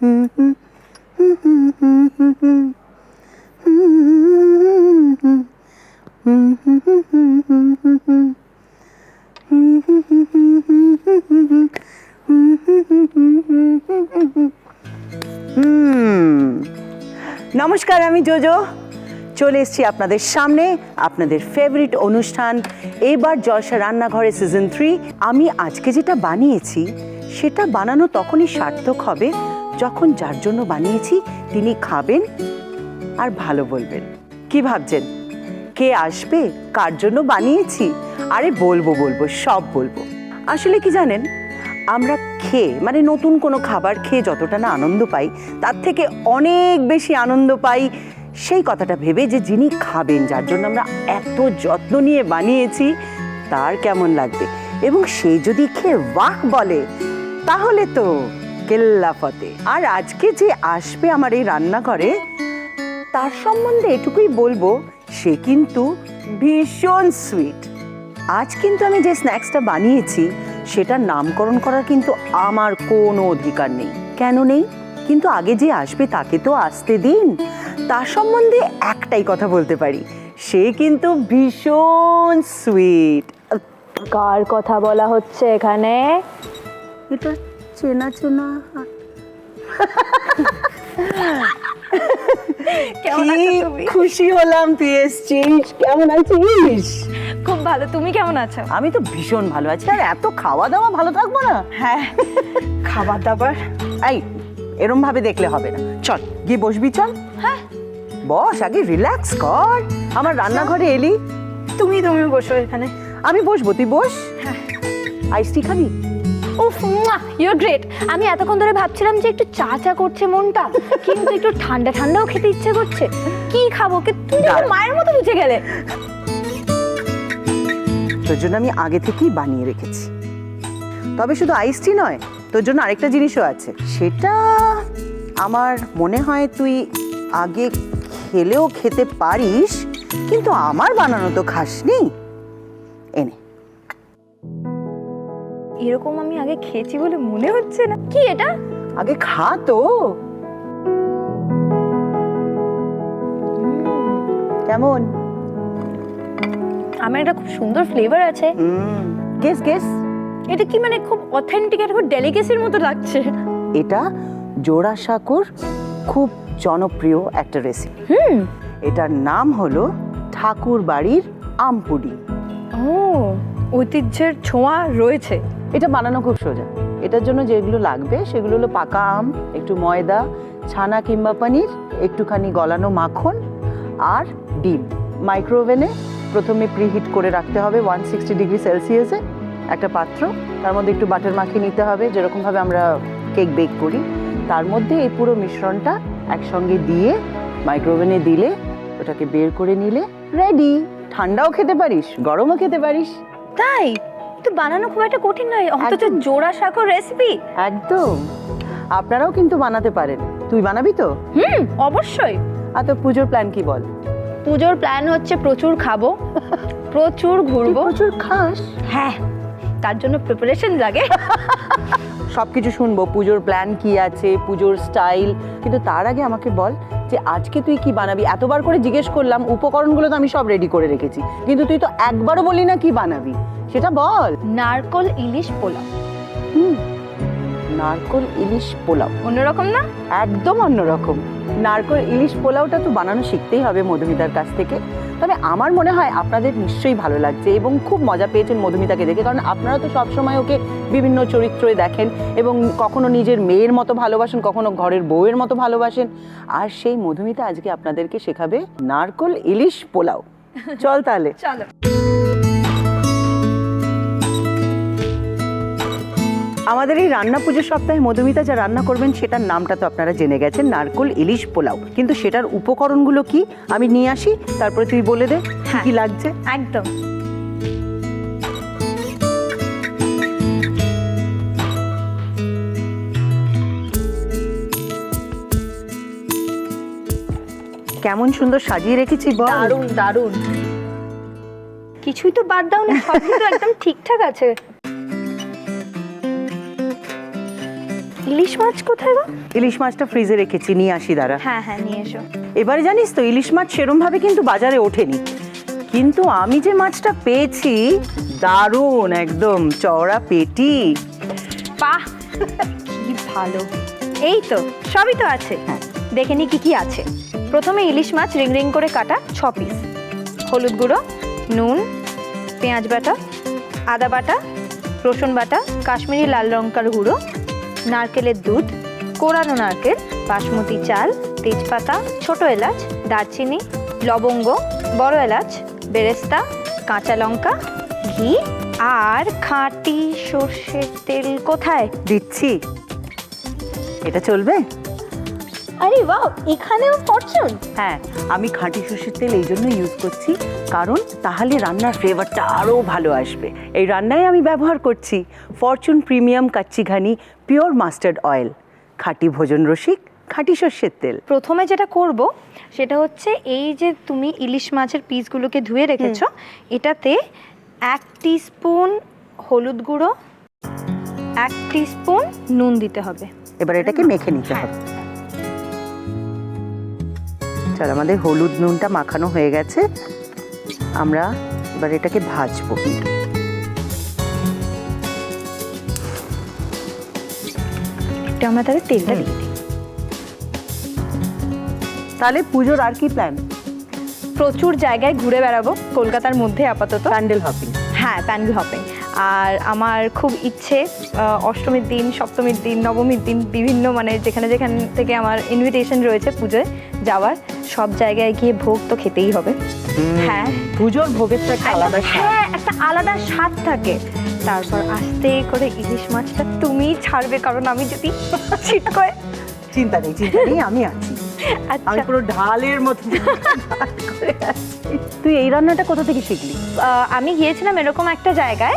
নমস্কার, আমি জোজো। চলে এসেছি আপনাদের সামনে, আপনাদের ফেভারিট অনুষ্ঠান, এবার জলসা রান্নাঘরে সিজন থ্রি আমি আজকে যেটা বানিয়েছি, সেটা বানানো তখনই সার্থক হবে যখন যার জন্য বানিয়েছি, তিনি খাবেন আর ভালো বলবেন। কি ভাবছেন? কে আসবে? কার জন্য বানিয়েছি? আরে বলব বলব, সব বলব। আসলে কি জানেন? আমরা খেয়ে মানে নতুন কোনো খাবার খেয়ে যতটা না আনন্দ পাই, তার থেকে অনেক বেশি আনন্দ পাই সেই কথাটা ভেবে যে যিনি খাবেন, যার জন্য আমরা এত যত্ন নিয়ে বানিয়েছি, তার কেমন লাগবে? এবং সে যদি খেয়ে বাহ বলে, তাহলে তো কেল্লা ফতে। আর আজকে যে আসবে আমার এই রান্নাঘরে তার সম্বন্ধে এটুকুই বলব সে কিন্তু ভীষণ সুইট আজ কিন্তু আমি যে স্ন্যাক্সটা বানিয়েছি সেটার নামকরণ করার কিন্তু আমার কোনো অধিকার নেই। কেন নেই? কিন্তু আগে যে আসবে তাকে তো আসতে দিন। তার সম্বন্ধে একটাই কথা বলতে পারি সে কিন্তু ভীষণ সুইট কার কথা বলা হচ্ছে এখানে? এটা চেনা চেনা কেমন আছো তুমি? খুশি হলাম তুই এসছিস কেমন আছিস? খুব ভালো তুমি কেমন আছো? আমি তো ভীষণ ভালো আছি। আর এত খাওয়া দাওয়া ভালো থাকব না? হ্যাঁ খাবার দাবার এই এরম ভাবে দেখলে হবে না। চল গিয়ে বসবি চল। হ্যাঁ। বস আগে রিল্যাক্স কর। আমার রান্নাঘরে এলি। তুমি তুমি বসো এখানে। আমি বসবো তুই বস। হ্যাঁ। আইসটি খাবি? উফ ইউর গ্রেট আমি এতক্ষণ ধরে ভাবছিলাম যে একটু চা চা করছে মনটা কিন্তু একটু ঠান্ডা ঠান্ডাও খেতে ইচ্ছে করছে। কি খাব? কি তুমি তো মায়ের মতো বুঝে গেলে। তোর জন্য আমি আগে থেকেই বানিয়ে রেখেছি। তবে শুধু আইসটি নয় তোর জন্য আরেকটা জিনিসও আছে। সেটা আমার মনে হয় তুই আগে খেলেও খেতে পারিস কিন্তু আমার বানানো তো খাসনি। এরকম আমি আগে খেয়েছি বলে মনে হচ্ছে না। কি এটা? আগে খা তো। কেমন? আমার একটা খুব সুন্দর ফ্লেভার আছে। গেস গেস এটা কি মানে খুব অথেন্টিক আর খুব ডেলিকেসির মতো লাগছে? এটা জোড়াসাঁকোর খুব জনপ্রিয় একটা রেসিপি হুম। এটার নাম হলো ঠাকুর বাড়ির আমপুডি ও ঐতিহ্যের ছোঁয়া রয়েছে। এটা বানানো খুব সোজা। এটার জন্য যেগুলো লাগবে সেগুলো হলো পাকা আম, একটু ময়দা, ছানা কিংবা পনির, একটুখানি গলানো মাখন আর ডিম। মাইক্রোওভেনে প্রথমে প্রিহিট করে রাখতে হবে ওয়ান সিক্সটি ডিগ্রি সেলসিয়াসে একটা পাত্র। তার মধ্যে একটু বাটার মাখিয়ে নিতে হবে, যেরকমভাবে আমরা কেক বেক করি। তার মধ্যে এই পুরো মিশ্রণটা একসঙ্গে দিয়ে মাইক্রোওভেনে দিলে ওটাকে বের করে নিলে রেডি। ঠান্ডাও খেতে পারিস, গরমও খেতে পারিস। তাই? তো বানানো খুব একটা কঠিন নয় অথচ জোড়া শাকর রেসিপি একদম। আপনারাও কিন্তু বানাতে পারেন। তুই বানাবি তো? হুম অবশ্যই। আর তোর পুজোর প্ল্যান কি বল? পুজোর প্ল্যান হচ্ছে প্রচুর খাব প্রচুর ঘুরবো। প্রচুর খাস। হ্যাঁ তার জন্য প্রিপারেশন লাগে। সবকিছু শুনব পুজোর প্ল্যান কি আছে পুজোর স্টাইল কিন্তু তার আগে আমাকে বল যে আজকে তুই কি বানাবি? এতবার করে জিজ্ঞেস করলাম উপকরণগুলো তো আমি সব রেডি করে রেখেছি। কিন্তু তুই তো একবারও বলি না কি বানাবি। সেটা বল। নারকল ইলিশ পোলাও। হুম। নারকল ইলিশ পোলাও। অন্যরকম না? একদম অন্যরকম। নারকল ইলিশ পোলাওটা তো বানানো শিখতেই হবে মধুমিতার কাছ থেকে। তবে আমার মনে হয় আপনাদের নিশ্চয়ই ভালো লাগছে এবং খুব মজা পেয়েছেন মধুমিতাকে দেখে। কারণ আপনারা তো সবসময় ওকে বিভিন্ন চরিত্রে দেখেন এবং কখনো নিজের মেয়ের মতো ভালোবাসেন কখনো ঘরের বউয়ের মতো ভালোবাসেন। আর সেই মধুমিতা আজকে আপনাদেরকে শেখাবে নারকল ইলিশ পোলাও। চল তাহলে। চলো। আমাদের এই রান্না পুজো সপ্তাহে মধুমিতা যা রান্না করবেন সেটার নামটা তো আপনারা জেনে গেছেন নারকল ইলিশ পোলাও। কিন্তু সেটার উপকরণগুলো কি? আমি নিয়ে আসি তারপরে তুই বলে দে কি হ্যাঁ। কি লাগছে? একদম। কেমন সুন্দর সাজিয়ে রেখেছি বল। দারুণ দারুণ। কিছুই তো বাদ দাও না সবই তো একদম ঠিকঠাক আছে। ইলিশ মাছ কোথায় গো? ইলিশ মাছটা ফ্রিজে রেখেছি নিয়ে আসি দাঁড়া। হ্যাঁ হ্যাঁ নিয়ে এসো। এবারে জানিস তো ইলিশ মাছ সেরমভাবে কিন্তু বাজারে ওঠেনি। কিন্তু আমি যে মাছটা পেয়েছি দারুণ একদম চওড়া পেটি। বাহ কি ভালো। এই তো সবই তো আছে। দেখে নি কি কি আছে। প্রথমে ইলিশ মাছ রিং রিং করে কাটা ছ পিস হলুদ গুঁড়ো নুন পেঁয়াজ বাটা আদা বাটা রসুন বাটা কাশ্মীরি লাল লঙ্কার গুঁড়ো নারকেলের দুধ কোরানো নারকেল বাসমতি চাল তেজপাতা ছোট এলাচ দারচিনি লবঙ্গ বড় এলাচ বেরেস্তা কাঁচা লঙ্কা ঘি আর খাঁটি সর্ষের তেল কোথায়? দিচ্ছি। এটা চলবে? আরে বাহ এখানেও ফরচুন হ্যাঁ আমি খাঁটি সর্ষের তেল এই জন্য ইউজ করছি কারণ তাহলে রান্নার ফ্লেভারটা আরও ভালো আসবে। এই রান্নায় আমি ব্যবহার করছি। ফরচুন প্রিমিয়াম কাচ্চি ঘানি পিওর মাস্টার্ড অয়েল খাঁটি ভোজন রসিক খাঁটি সর্ষের তেল। প্রথমে যেটা করব সেটা হচ্ছে এই যে তুমি ইলিশ মাছের পিসগুলোকে ধুয়ে রেখেছো এটাতে এক স্পুন হলুদ গুঁড়ো এক স্পুন নুন দিতে হবে। এবার এটাকে মেখে নিতে। হবে। চল আমাদের হলুদ নুনটা মাখানো হয়ে গেছে। আমরা এবার এটাকে ভাজবো। এটা আমরা তাহলে তেলটা দিয়ে দিই। তাহলে পুজোর আর কি প্ল্যান প্রচুর জায়গায় ঘুরে বেড়াবো কলকাতার মধ্যে আপাতত। প্যান্ডেল হপিং হ্যাঁ প্যান্ডেল হপিং আর আমার খুব ইচ্ছে অষ্টমীর দিন সপ্তমীর দিন নবমীর দিন বিভিন্ন মানে যেখানে যেখান থেকে আমার ইনভিটেশন রয়েছে পুজোয় যাওয়ার সব জায়গায় গিয়ে ভোগ তো খেতেই হবে। হ্যাঁ। পুজোর ভোগের তো একটা আলাদা হ্যাঁ একটা আলাদা স্বাদ থাকে। তারপর আস্তে করে ইলিশ মাছটা তুমি ছাড়বে কারণ আমি যদি চিন্তা নেই চিন্তা নেই আমি আছি। আমি আচ্ছা পুরো ঢালের মতো। তুই এই রান্নাটা কোথা থেকে শিখলি? আমি গিয়েছিলাম এরকম একটা জায়গায়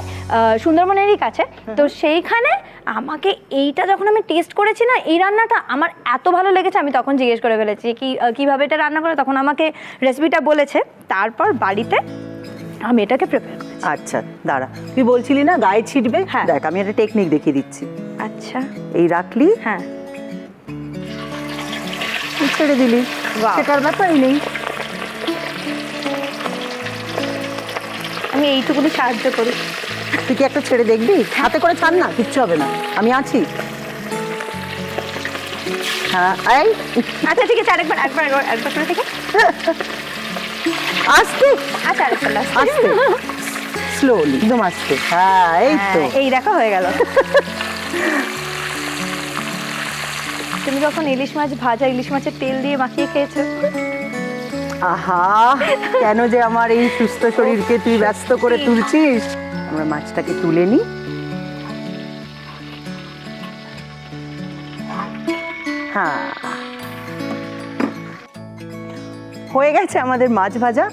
সুন্দরবনেরই কাছে। তো সেইখানে আমাকে এইটা যখন আমি টেস্ট করেছি না এই রান্নাটা আমার এত ভালো লেগেছে আমি তখন জিজ্ঞেস করে ফেলেছি কি কীভাবে এটা রান্না করে তখন আমাকে রেসিপিটা বলেছে। তারপর বাড়িতে আমি এটাকে প্রিপেয়ার আচ্ছা। দাঁড়া। তুই বলছিলি না গায়ে ছিটবে? হ্যাঁ। দেখ আমি একটা টেকনিক দেখিয়ে দিচ্ছি। আচ্ছা। এই রাখলি? হ্যাঁ। ছেড়ে দিলি. সেটার ব্যাপারই নেই। আমি এইটুকুনি সাহায্য করি। তুই কি একটা ছেড়ে দেখবি? হাতে করে ছাড় না কিচ্ছু হবে না। আমি আছি। হ্যাঁ এই। আচ্ছা ঠিক আছে আরেকবার একবার একবার করে থেকে। আস্তে। আচ্ছা আরেকবার। আস্তে। স্লোলি একদম আস্তে হ্যাঁ এই তো। হ্যাঁ, এই দেখা হয়ে গেল। তুমি কখন ইলিশ মাছ ভাজা ইলিশ মাছের তেল দিয়ে মাখিয়ে খেয়েছো? আহা কেন যে আমার এই সুস্থ শরীরকে তুই ব্যস্ত করে তুলছিস? আমরা মাছটাকে তুলে নিই হ্যাঁ। হয়ে গেছে আমাদের মাছ ভাজা।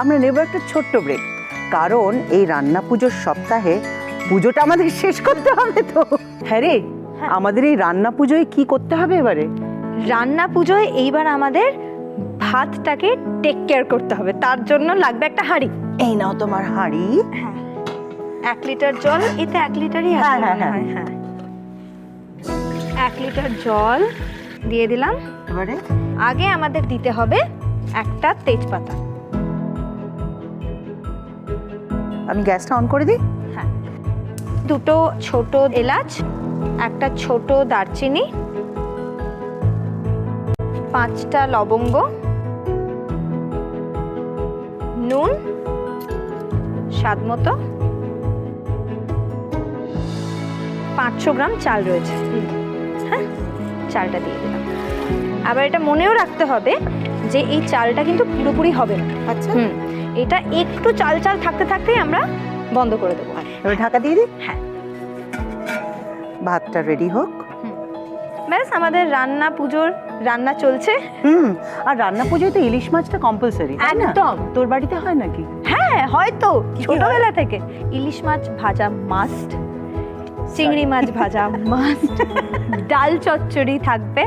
আমরা নেব একটা ছোট্ট ব্রেক কারণ এই রান্না পুজোর সপ্তাহে পুজোটা আমাদের শেষ করতে হবে তো। হ্যাঁ রে হ্যাঁ। আমাদের এই রান্না পুজোয় কি করতে হবে এবারে? রান্না পুজোয় এইবার আমাদের ভাতটাকে টেক কেয়ার করতে হবে তার জন্য লাগবে একটা হাঁড়ি। এই নাও তোমার হাঁড়ি। হ্যাঁ। এক লিটার জল এতে এক লিটারই আছে। হ্যাঁ, হ্যাঁ, হ্যাঁ। এক লিটার জল দিয়ে দিলাম। এবারে? আগে আমাদের দিতে হবে একটা তেজপাতা। আমি গ্যাসটা অন করে দিই। হ্যাঁ। দুটো ছোট এলাচ একটা ছোট দারচিনি পাঁচটা লবঙ্গ নুন স্বাদ মতো। পাঁচশো গ্রাম চাল রয়েছে। হ্যাঁ চালটা দিয়ে দিলাম। আবার এটা মনেও রাখতে হবে যে এই চালটা কিন্তু পুরোপুরি হবে না। আচ্ছা। হুম। এটা একটু চাল চাল থাকতে থাকতেই আমরা বন্ধ করে দেবো। এবার ঢাকা দিয়ে দিই? হ্যাঁ। ভাতটা রেডি হোক। ব্যাস আমাদের রান্না পুজোর রান্না চলছে। হুম আর রান্না পুজোয় তো ইলিশ মাছটা কম্পালসারি একদম। তোর বাড়িতে হয় নাকি? হ্যাঁ হয়তো ছোটবেলা থেকে। ইলিশ মাছ ভাজা মাস্ট চিংড়ি মাছ ভাজা মাস্ট ডাল চচ্চড়ি থাকবে।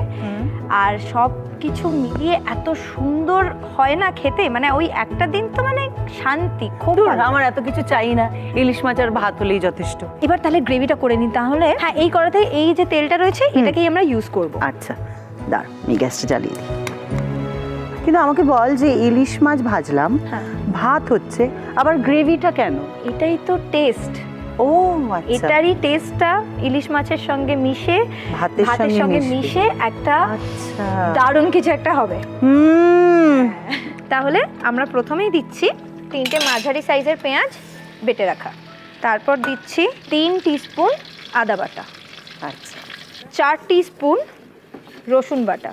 আর সব কিছু মিলিয়ে এত সুন্দর হয় না খেতে? মানে ওই একটা দিন তো মানে শান্তি খুব দূর, আমার এত কিছু চাই না। ইলিশ মাছ আর ভাত হলেই যথেষ্ট। এবার তাহলে গ্রেভিটা করে নিই তাহলে। হ্যাঁ এই করাতে এই যে তেলটা রয়েছে এটাকেই আমরা ইউজ করব। আচ্ছা দাঁড় আমি গ্যাসটা জ্বালিয়ে দিই। কিন্তু আমাকে বল যে ইলিশ মাছ ভাজলাম হ্যাঁ। ভাত হচ্ছে আবার গ্রেভিটা কেন? এটাই তো টেস্ট ও আচ্ছা। এটারই টেস্টটা ইলিশ মাছের সঙ্গে মিশে ভাতের সঙ্গে মিশে। একটা আচ্ছা। দারুণ কিছু একটা হবে। তাহলে আমরা প্রথমেই দিচ্ছি তিনটে মাঝারি সাইজের পেঁয়াজ বেটে রাখা। তারপর দিচ্ছি তিন টিস্পুন আদা বাটা। আচ্ছা। চার টিস্পুন রসুন বাটা।